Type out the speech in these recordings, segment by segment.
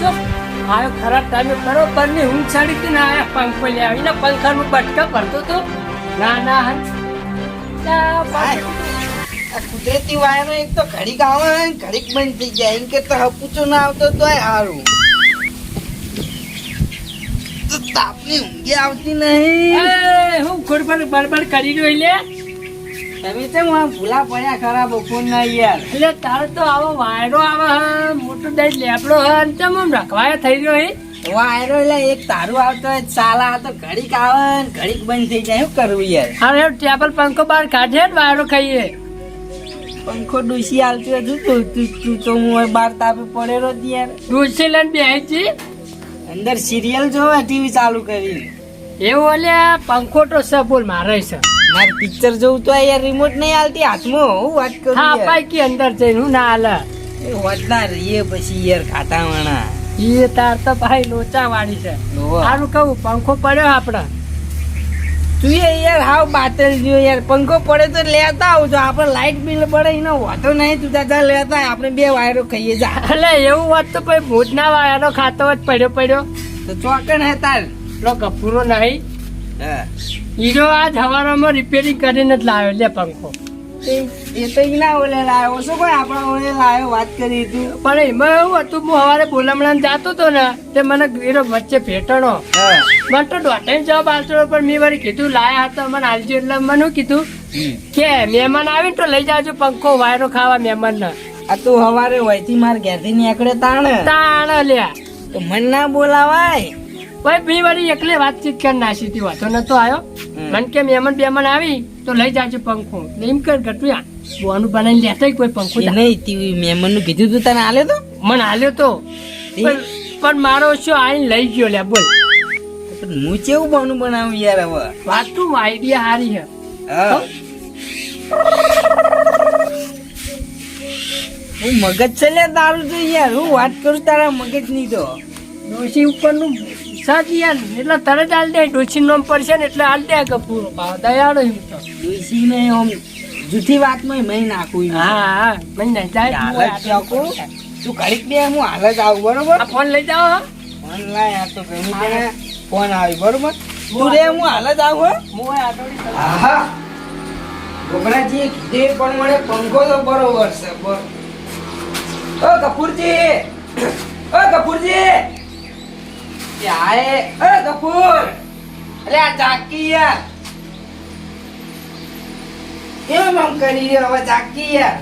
જો ટાઈમે બરોબરની ઊંઘ ચડી હતી ને આયા પંખો લે આવીને પંખાનું બટકા ભરતો તો? ના ના કુદરતી વાયરો એક તો ઘડીક આવે ને ઘડીક બંધ થઈ જાય. એમ કે તો હપુચો ના આવતો તોય સારું તાપની ઊંઘી આવતી નહીં. હું ખોડફાડ બળબડ કરી રહ્યો લે. તમે તો ભૂલા પડ્યા ખરા બપોર ના યાર. એટલે તારે તો આવો વાયરો આવે મોટો દઈ લેબડો હે અને ચમ આમ રખવાયા થઈ ગયો હે. વાયરો એટલે એક તારું આવતો હોય તો ઘડીક આવે ને ઘડીક બંધ થઈ જાય. શું કરવું યાર? અરે ટેબલ પંખો બહાર કાઢે ને વાયરો ખાઈએ. પંખો ડૂસી હાલતું હતું તું તું તું તો હું બાર તાપે પડેલો જ યાર. ડોસી લઈને છી અંદર સિરિયલ જોવા ટીવી ચાલુ કરી. એવું ઓલે પંખો તો છે બોલ મારે છે. મારે પિક્ચર જોવું તો યાર રિમોટ નહીં હાલતી હાથમાં હું વાત કરું હા યાર. પાકી અંદર જઈને હું ના હાલે. એ વધના રહીએ પછી યાર ખાટા વાણા એ તાર તો ભાઈ લોચા વાળી છે સારું કહું પંખો પડ્યો આપણે તું યાર હાવ બાતલ જો યાર. પંખો પડે તો લેતા આવજો આપણે લાઈટ બિલ પડે એનો વાંધો નહીં. તું દાદા લેતા આપણે બે વાયરો ખાઈએ જા. એટલે એવું વાત તો ભાઈ ભૂતના વાયરો ખાતો જ પડ્યો પડ્યો. તો ચોકન હે તાર. પેલો કપૂરો નહીં. હા. હીરો આજ જવાનામાં રિપેરિંગ કરીને જ લાવ્યો લે પંખો. એ- તો ના ઓલે લાવ્યો શું કોઈ આપણા ઓલે લાવ્યો વાત કરી તું પણ એમાં એવું હતું હું સવારે બોલામણા જતો હતો ને તે મને હીરો વચ્ચે ભેટણો. મને તો દોઢ જવાબ આવતો પણ મેં વળી કીધું લાયા હતા મને આલજો એટલે મને કીધું? કે મહેમાન આવે તો લઈ જાજો પંખો વાયરો ખાવા મહેમાન ને આ તું સવારે વયથી માર ઘેરથી નીકળે તાણ. તાણ લ્યા. તો મન ના બોલાવાય. ભાઈ બે વાળી એકલે વાતચીત કરી નાસી હતી વાતો નતો આવ્યો. મન કે મહેમાન બેમાન આવી તો લઈ જાજો પંખો. એમ કર ગટુયા બોનું બનાવીને લેતા કોઈ પંખો નહીં તી મહેમાનનું કીધું તું તને આલે તો? મને આલ્યો તો? પણ મારો શું આઈને લઈ ગયો લે બોલ. હું કેવું બનું બનાવું યાર હવે? વાત તું આઈડિયા હારી છે. હું. મગજ છે લે તારું તો યાર હું વાત કરું તારા મગજની તો. ડોશી ઉપરનું સાચી યાર એટલે તરત હાલ દે. ડોશી નોમ પડશે ને એટલે હાલ દે કે પૂરો ભાવ દયાળો એમ તો. ડોસી ને આમ જૂઠી વાતમાં મેં નાખું હા હા. મને ના જાય હાલ તું જ તું ઘડીક દે હું હાલ જ આવું બરોબર? આ ફોન લઈ જાઓ. ફોન લાય આ તો ગમે તને ફોન આવી બરોબર? તું રે હું હાલ જ આવું હો. આટોડી આહા. ગોબરાજીએ કીધે પણ મને પંખો તો બરોબર છે ઓ કપૂરજી. ઓ કપૂરજી. એ આય ગફુર અરે આ ચાકી યાર કેમ આમ કરી રહ્યો હવે ચાકી યાર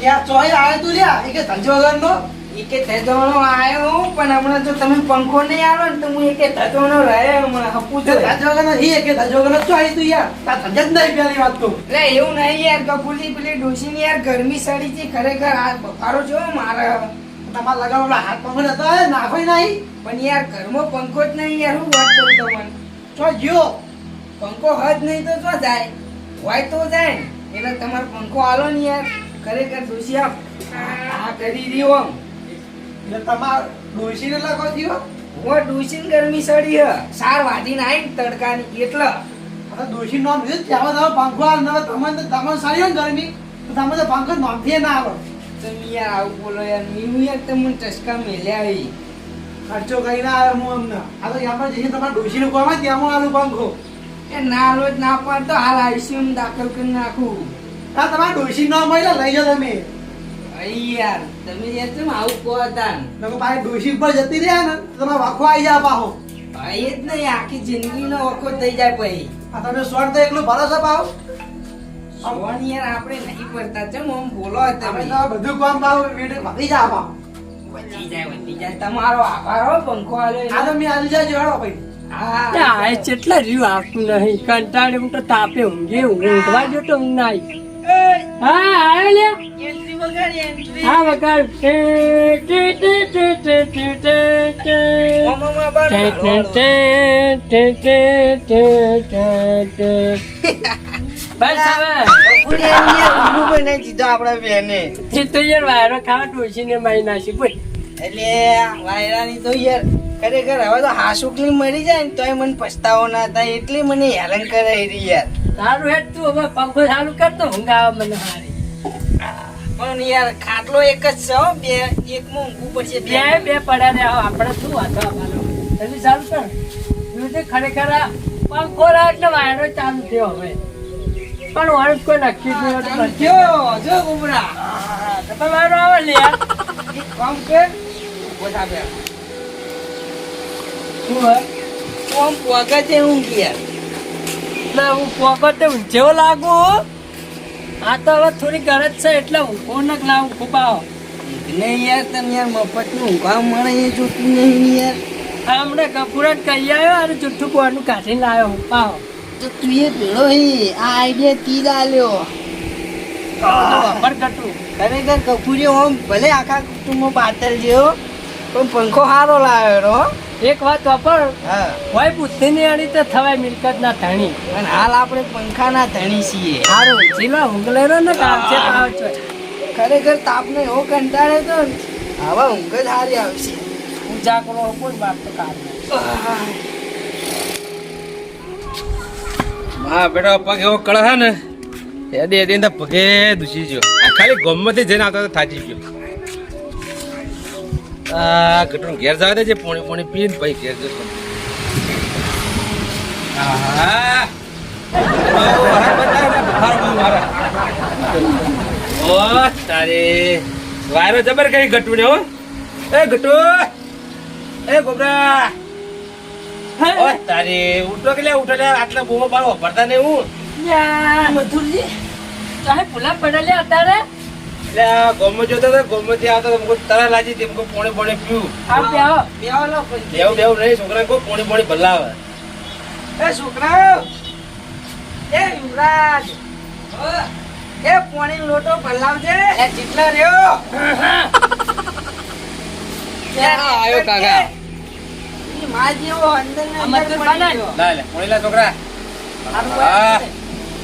યાર ચોય આવે તું લ્યા એ કે ધંધો વગરનો એ કે ધજોણો આવ્યો હું પણ હમણાં જો તમે પંખો નહીં આલો ને તો હું એક કે રહે હમણાં હપું છું ધંધો વગરનો એ કે ધંધો વગરનો ચો આવી તું યાર તાર ધંધા જ નહીં પેલી વાત તો એટલે એવું નહીં યાર કપૂરજી પેલી ડોશીની યાર ગરમી સડી છે ખરેખર આ બફારો જો મારે તમારે લગાવવા હાથ પંખો હતા નાખો નહીં. પણ યાર ઘરમાં પંખો જ નહીં યાર, હું વાત કરું તમને. ચો ગયો પંખો હજ નહીં તો શું જાય. હોય તો જાય એટલે તમારો પંખો આલો ને યાર. ખરેખર દોષી આપ. આ કરી આમ. એટલે તમાર ને લગો થયો હું ડોશીની ગરમી સડી હ. સાર વાટીને આવીને તડકાની એટલે. હવે ડોશી નામ લીધું ત્યાં તમે પંખો આલ નવે તમને તમને સારી ગરમી. તો તમે તો પંખો નામથી ના આવે. તમે યાર આવું બોલો યાર મીનું યાર તમને ચસકા મેલ્યા આવી ખર્ચો કરીને આવે હું અમને આ તો ત્યાં જઈને તમારે ડોસી લોકો આવે ત્યાં હું આલુ પાંખો એ ના રોજ ના પાડ તો હાલ આઈસીયુ દાખલ કરી નાખું. હા તમારે ડોસી ન મળે લઈ જાઓ તમે. અઈ યાર તમે યાર તમે આવું કહો હતા? તમે પાછી ડોસી ઉપર જતી રહ્યા ને તમારે વાખો આવી જાય પાહો ભાઈ જ નહીં આખી જિંદગીનો વખો થઈ જાય પછી. આ તમે શોર્ટ તો એકલું ભરોસો પાવ સોન યાર આપણે નહીં પડતા ચમ આમ બોલો તમે. તમે તો બધું કામ પાવ વેડે ભાગી જા પાવ વધી જાય વધી જાય. તમારો આભાર હો પંખો આલ્યો આ તો મેં આવી જાય જોડો ભાઈ. હા. કેટલા રહ્યું આવતું નહીં. કંટાળે હું તો તાપે ઊંઘે ઊંઘવા જો તો ઊંઘ ના હા લે. વગાડી એન્ટ્રી હા વગાડ. ટે ટે ટે ટે ટે ટે ટે ટે. મોમોમાં બાર ટે ટે ટે ટે ટે ટે ટે ટે. બસ હવે. બનાવી દીધું આપણા બેને. તો યાર વાયરો ખાવા ડોસીને મારી નાખી બોલ. એટલે વાયરાની તો યાર ખરેખર હવે તો હાસુકલી મરી જાય ને તોય મને પછતાવો ના થાય એટલી મને હેરાન કરે રહી યાર. સારું હેડ તું હવે પંખો ચાલુ કર તો ઊંઘ આવે મને હારી. પણ યાર ખાટલો એક જ છે બે એકમાં ઊંઘવું પડશે બે. બે પડ્યા ને આપણે શું વાંધો આપણો એટલે સારું કર. ખરેખર પંખો એટલે વાયરો ચાલુ થયો હવે. પણ વાળું કોઈ નક્કી જ. જો જો ગુમરા હા, તો પણ વાયરો આવે લે કામ કર. ઊભો બે. શું હે? કોમ પોગતે હું ગયા. એટલે હું પોપટે ઊંચેવો લાગુ? આ તો હવે થોડી ગરજ છે એટલે ઊંઘો ન લાવું ખૂબ આવો. નહીં યાર તમે યાર મફતનું ઊંઘા મળે એ જોતું નહીં યાર. હમણાં કપૂર જ કહી આવ્યો અને જુઠ્ઠું બોનું કાઢીને લાવ્યો હું પાવો તો તું એ પેલો હે. આ આઈડિયા તી જ આલ્યો ખબર કટું ખરેખર કપૂરી ઓમ ભલે આખા કુટુંબમાં બાતલ જેવો પણ પંખો સારો લાવ્યો એક વાત વાપર. હા. હોય બુદ્ધિની અણી તો થવાય મિલકત ના ધણી. અને હાલ આપણે પંખાના ધણી છીએ. સારું જીલા હુંગલેરો ને કામ છે આવો છો. ખરેખર તાપને એવો કંટાળે તો ને, આવા ઊંઘ જ સારી આવશે. પૂજા હું પણ વાત તો કામ હા, બેટા પગ એવો કળા છે ને એડી એડી ને પગે દુસી ગયો. ખાલી ગમમાંથી જઈને આવતા થાચી ગયો. આ ગટરું ઘેર જવા દેજે, પોણી પોણી પીને પછી ઘેર જતો હા. ઓ, તારે. વાયરો જબર કઈ ગટુ ને હો. એ ગટુ. એ ગોબરા. ઓ તારે ઉઠો કે લે ઉઠો લે આટલા બૂમો પાડો ભરતા નહીં હું. મધુરજી ચાહે ભૂલા પડેલી અત્યારે? એટલે ગોમો જોતો તો ગોમો થી આવતો તો મુકો તરા લાજી તે મુકો પોણી પોણી પીવું. આવ બેહો. બેહો લો નહીં છોકરા કો પોણી પોણી ભલાવે. એ છોકરા એ યુવરાજ એ પોણી લોટો ભલાવજે. એ જેટલા રહ્યો. હા, આયો કાકા. ઈ માં જેવો અંદર ને અંદર પડી ગયો. લા લે પોણી છોકરા હા.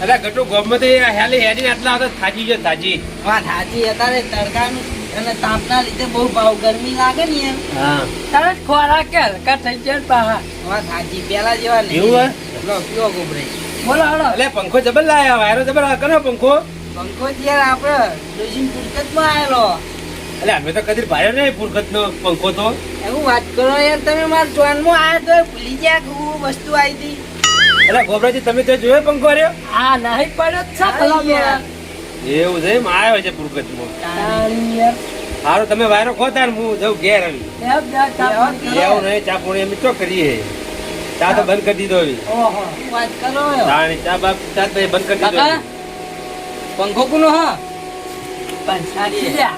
વાત ગટુ ગોમો હેલી હેડી આટલા આવતો થાચી ગયો થાચી વાત સાચી અત્યારે તડકાનું અને તાપના લીધે બહુ ભાવ ગરમી લાગે ને એમ. હા. તરત ખોરાક કે હલકા થઈ જાય પાહા વાત સાચી પેલા જેવા નહીં. એવું લો, પીવો ગોબરે. બોલો હળો એટલે પંખો જબર લાયા વાયરો જબર આ કરો પંખો? પંખો જ્યારે આપણે ડોશીન પુરકતમાં આવેલો. એટલે અમે તો કદી ભાર્યો નહીં પુરખત નો પંખો તો. એવું વાત કરો યાર તમે મારા ચોનમાં આવ્યા તો ભૂલી ગયા કે હું વસ્તુ આવી હતી. એટલે ગોબરાજી તમે તો જોયો પંખો રહ્યો? આ નહીં પડ્યો છે ભલા. એવું છે એમ? આવ્યો છે પુરખતમાં હારો તમે વાયરો ખોતા ને હું જઉં ઘેર પાણી. એવું નહીં ચા પૂણી અમે ચો કરીએ. ચા તો બંધ કરી દીધો હવે. વાત કરો ચાણી ચા બાપ ચા તો બંધ કરી દીધો પંખો કુનો હા? પંચાયતી લ્યા.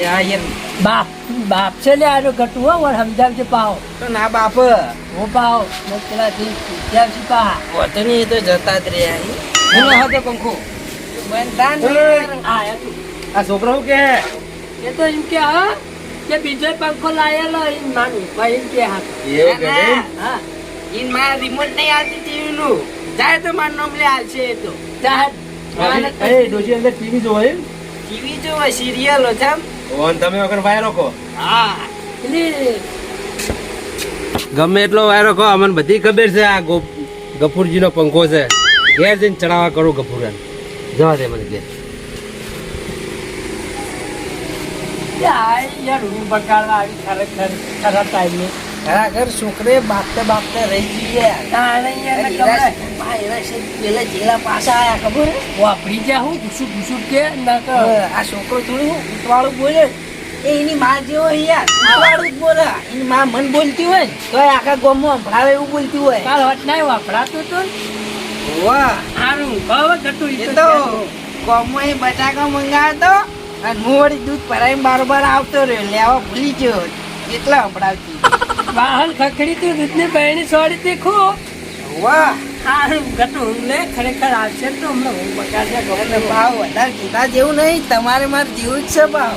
બાપ બાપ છે લે આનો ઘટું હો વળ સમજાવજે પાવ તો ના બાપ હું. પાહો મોકલા પેલાથી સમજાવજે પાહા. પા નહીં તો જતા જ રહ્યા હું. હતો પંખો. બંધ થા ને આ. આ છોકરો શું કે એ તો એમ કે હા કે બીજો પંખો લાયેલો એમ માનું. ભાઈ એમ કે હા. એવું કે હા. ઇન મારા રિમોટ નહીં આવતી ટીવી નું જાય તો મારું નામ લે આવશે એ તો. ચાલ એ ડોશી અંદર ટીવી જોવે ટીવી જોવે સિરિયલો છે ઓન તમે વગર વાયરો કહો. હા. ગમે એટલો વાયરો કહો અમને બધી ખબર છે આ ગફુરજીનો ગફુરજી પંખો છે. ઘેર જઈને ચડાવવા કરું ગફુરન. જવા દે મને ઘેર. યાર યાર હું બગાડવા આવી ખરેખર ખરા ટાઈમે. ખરેખર છોકરે બાપતે બાપતે રહી ગયા ને પેલા જેલા પાછા આયા ખબર વાપરી ગયા હું કે આ છોકરો થોડું ઉતવાળું બોલે? એની માં જેવો યાર બોલે. એની માં મન બોલતી હોય તો આખા ગામમાં સંભળાવે એવું બોલતી હોય. કાલ હોટ નાય વાપરાતું તું વાહ. સારું એ તો ગામમાં બટાકા મંગાવતો અને હું વળી દૂધ ભરાઈને બારોબાર આવતો રહ્યો. લેવા ભૂલી ગયો. એટલા સંભળાવતી. વાહન ખખડી તું દૂધની બહેણી છોડી તે ખો વાહ સારું ગટુ લે ખરેખર આવશે તો હમણાં હું એટલે ભાવ વધારે કીધા જેવું નહીં તમારે મારે જેવું જ છે ભાવ.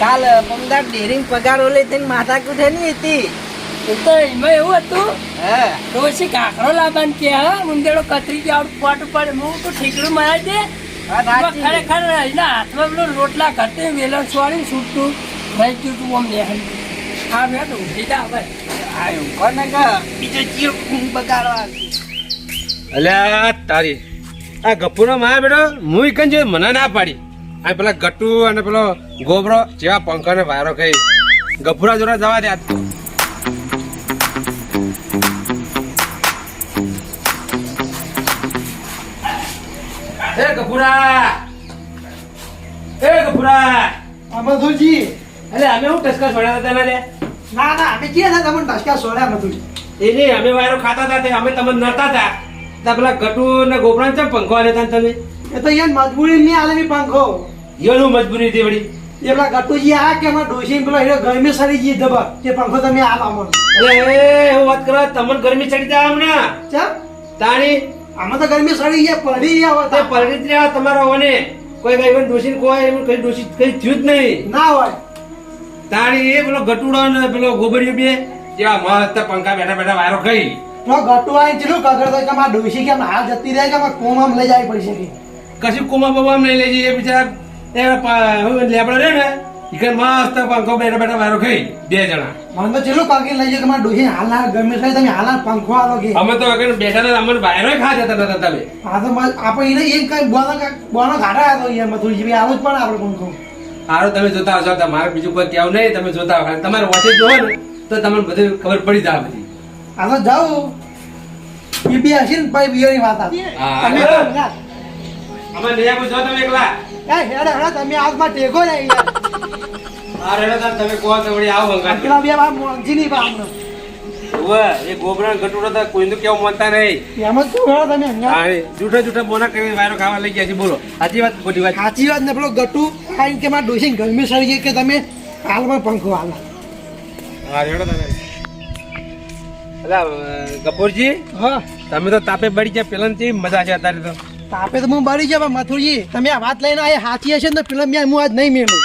કાલ પમદાર ડેરિંગ પગાર ઓલે થઈને માથા કૂઠે નહીં હતી તો એમાં એવું હતું. હા. ડોશી કાકરો લાવવાનું કે હા ઉંદેડો કતરી ગયા પોટ ઉપર હું તો ઠીકડું મરાય દે. ખરેખર એના હાથમાં પેલું રોટલા ઘટે વેલણ છોડી છૂટતું. ભાઈ તું આમ નેહલ હા મેં ઊંઘી જા હવે. આયું કોને કે બીજો ચીર ખૂન બગાડવા અલ્યા તારી. આ ગપ્પુનો માં બેટો હું ઈકન જો મને ના પાડી. આ પેલા ગટ્ટુ અને પેલો ગોબરો જેવા પંખો ને વાયરો કઈ ગફુરા જોડા જવા દે એ ગફુરા એ ગફુરા આ મધુજી અરે અમે હું ટસકા સોડા હતા તને લે ના ના અમે કે હતા? તમને ટસકા સોડ્યા મધુજી એ નહીં અમે વાયરો ખાતા હતા તે અમે તમને નડતા હતા. પેલા ગટુ ને ગોબરા ચમ પંખો આલે તા તમે? એ તો યાર મજબૂરી નહીં આલે પંખો. યનું મજબૂરી હતી વળી. એ પેલા ગટુજી આ કે અમાર ડોશી પેલો હીરો ગરમી સરી ગઈ દબા તે પંખો તમે આલ અમને અરે હું વાત કરો તમને ગરમી ચડી જાય હમણાં ચા તાણી? આમાં તો ગરમી સડી ગયા પડી ગયા તે. પડી જ રહ્યા તમારા ઓને. કોઈ કઈ દોષી કોઈ એમ કઈ દોષી કઈ થયું જ નહીં. ના હોય. તાણી એ પેલો ગટુડો ને પેલો ગોબરિયો બે કેવા મસ્ત પંખા બેઠા બેઠા વાયરો ખાઈ. તો ગટુ આઈ ચેલું કગર તો કે માં ડોશી કે હાલ જતી રહે કે માં કોમામ લઈ જાય પડી શકે કશું કોમા બબા નહીં લઈ જઈએ બિચારા. એ લેબડો રે ને ઈકન મસ્ત પંખો બેઠા બેઠા વાયરો ખાઈ બે જણા. મને તો ચેલું પગે લઈ જાય કે માર હાલ ના ગરમી સરી તમે હાલ પંખો આલો કે? અમે તો અગર બેઠા હતા અમને વાયરો ખા જતા હતા તમે. આ તો આપણે એને એક કઈ બોનો બોનો ઘાટા હતો યાર મથુર જીવી આવું જ પણ આપણે પંખો. હારો તમે જોતા હશો તમારે બીજું કોઈ કહેવું નહીં તમે જોતા હો. તમારે વચ્ચે જોવો ને તો તમને બધું ખબર પડી જાય બધી. તો જાઉં એ હશે ને ભાઈ બીઓની વાત આ. અમે અમે નહીં આપું જો તમે એકલા. એ હેડે હેડે તમે આગમાં ટેકો નહીં યાર રેડો તમે કહો તો વળી આવો પેલા બે વાર મોંઘી નહીં બા એ ગોબરા ગટુડા હતા કોઈનું કેવું માનતા નહીં. એમ જ શું કરો તમે વાયરો ખાવા લઈ ગયા છે બોલો. સાચી વાત ખોટી વાત. સાચી વાત ને પેલો ગટુ કારણ કે મારા ડોસી ગરમી સડી ગઈ કે તમે હાલમાં પંખો હાલ. હા રેડો તમે. કપૂરજી તમે તો તાપે બળી ગયા પેલા મજા છે અત્યારે તો? તાપે તો હું બળી ગયા પણ મથુરજી તમે આ વાત લઈને આ હાથી હશે ને પેલા મેં નહીં મેળવું.